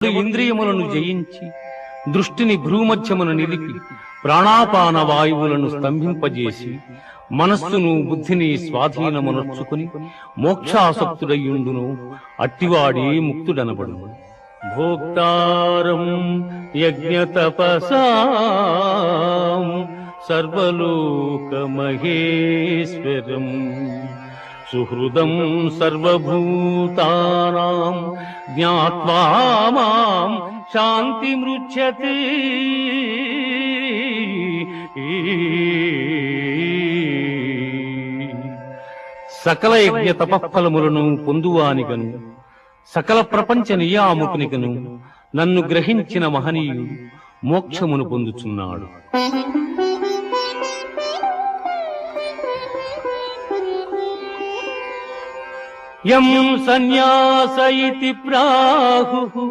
ఇంద్రియములను జయించి దృష్టిని భ్రూమధ్యమును నిలిపి ప్రాణాపాన వాయువులను స్తంభింపజేసి మనస్సును బుద్ధిని స్వాధీనమునర్చుకుని మోక్షాసక్తుడయ్యుండును అట్టివాడే ముక్తుడనబడు భోక్తారం యజ్ఞతపసాం సర్వలోకమహేశ్వరం. సుహృదం సర్వభూతానాం జ్ఞాత్వా మాం శాంతిమృచ్యతే సకల యజ్ఞ తపఫలములను పొందువానిగను సకల ప్రపంచ నియామకునిగను నన్ను గ్రహించిన మహనీయుడు మోక్షమును పొందుచున్నాడు యం సన్యాస ఇతి ప్రాహు